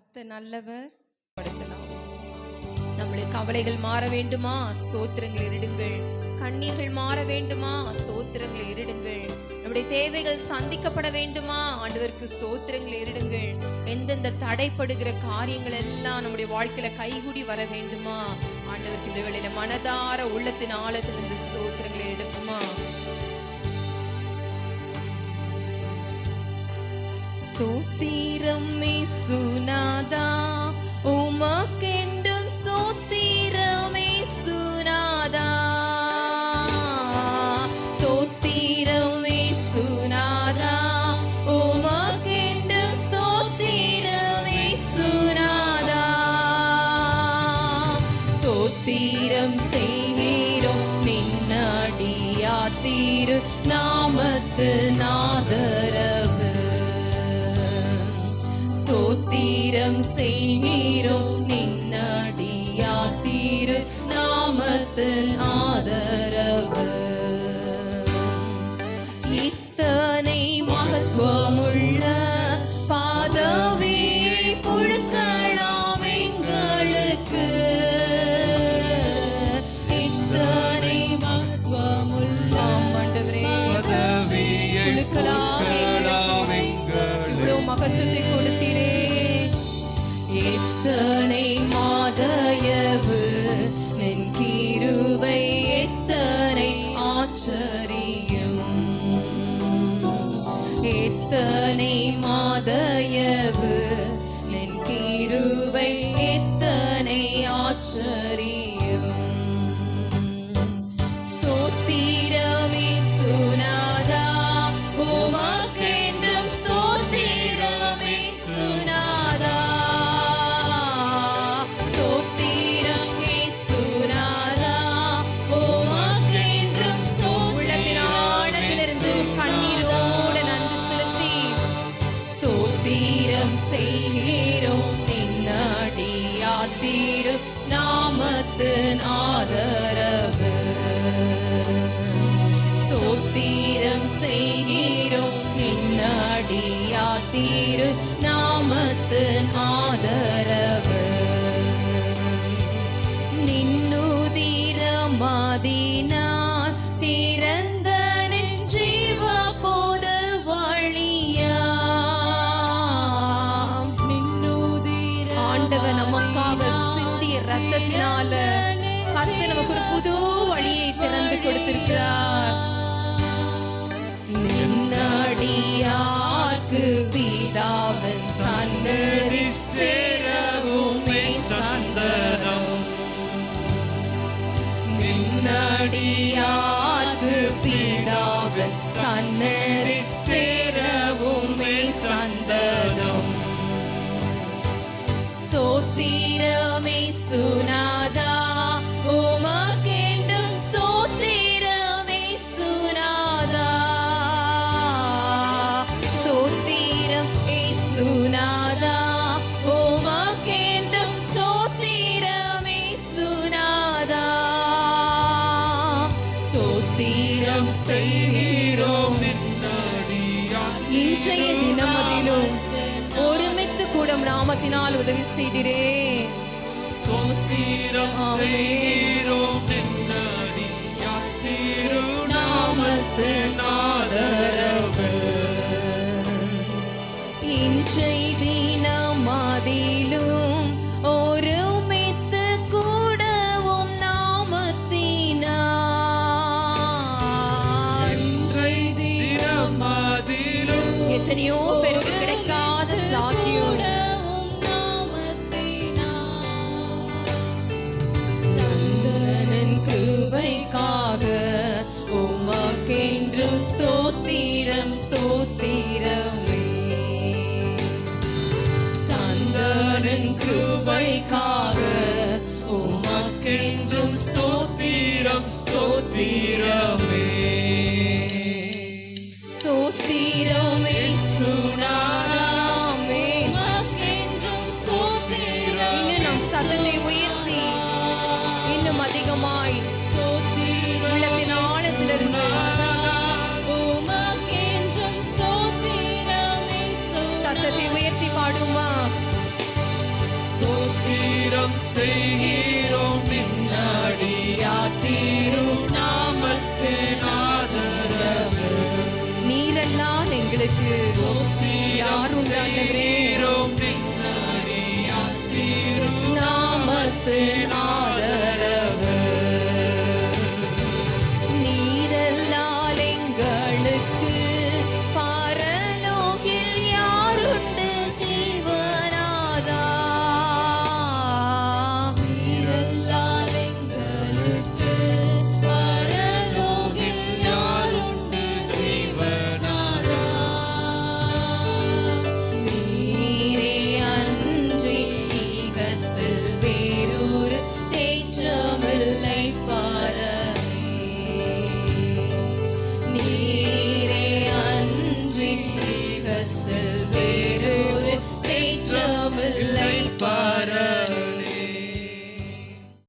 கத்த நல்லவர். படுத்தலாம் நம்முடைய கவலைகள் மாற வேண்டுமா? ஸ்தோத்திரங்களை இருடுங்கள். கண்ணீர்கள் மாற வேண்டுமா? ஸ்தோத்திரங்களை இருடுங்கள். நம்முடைய தேவைகள் சந்திக்கப்பட வேண்டுமா? ஆண்டவருக்கு ஸ்தோத்திரங்களை இருடுங்கள். எந்தெந்த தடைப்படுகிற காரியங்கள் எல்லாம் நம்முடைய வாழ்க்கையில கைகூடி வர வேண்டுமா? ஆண்டவருக்கு இந்த வேளையில மனதார உள்ளத்தின் ஆழத்திலிருந்து ஸ்தோத்திரங்கள் ஸ்தோத்திரம் சுனாதா உமக்கென்றும் ஸ்தோத்திரமே சுனாதா ஸ்தோத்திரமே சுனாதா உமக்கென்றும் ஸ்தோத்திரமே சுனாதா ஸ்தோத்திரம் செய்கிறோம் நின்னடியா நாமத்து நாதரவு. ஸ்தோத்திரம் செய்கிறோம் நின்னடியா நாமத்தில் ஆதரவு. எத்தனை மாதயவு நின் கிருபை எத்தனை ஆச்சரியம். எத்தனை மாதயவு செய்கிறோம். நின்னடியா தீரு நாமத்தின் ஆதரவு. சோத்திரம் செய்கிறோம். நின்னடியா தீரு நாமத்தின் ஆதரவு. நின்னுதிரமதினால் ரத்தத்தினால கத்து நமக்கு ஒரு புது வழியை திறந்து கொடுத்திருக்கிறார். நின்னடியார்க்கு பிதாவின் சந்தரி சேரவுமே சந்தரம் நின்னடியார்க்கு பிதாவின் சன்னரி சேரவுமே சந்தரம் சோத்திரமே சுனாதா உமக்கென்றும் சோத்திரமே சுனாதா சோத்திரம் ஏ சுனாதா உமக்கென்றும் சோத்திரமே சுனாதா சோத்திரம் செய்கிறோம் இன்றைய தினமதிலும் ஒருமித்து கூடும் நாமத்தினால் உதவி செய்திரே ஸ்தோத்திரம் ஆமென். செய்கிறோம் நின்னடி யாத்திரும் நாமத்தின் ஆதரவு இன்றைய தினமதிலும் ஒருமித்து கூடவும் இன்றை எத்தனையோ ஸ்தோத்திரம் ஸ்தோத்திரமே. தந்தனன் கிருபைக்காக உமக்கென்றும் ஸ்தோத்திரம் ஸ்தோத்திரமே. ஸ்தோத்திரமே சுனாமே இன்னும் நம் சத்தத்தை பாடுமா? ஸ்தோத்திரம் செய்கிறோம் பின்னாடியா தீரும் நாமத்தின் நீரெல்லாம் எங்களுக்கு. யார் உண்டாண்டவரே நாமத்தின்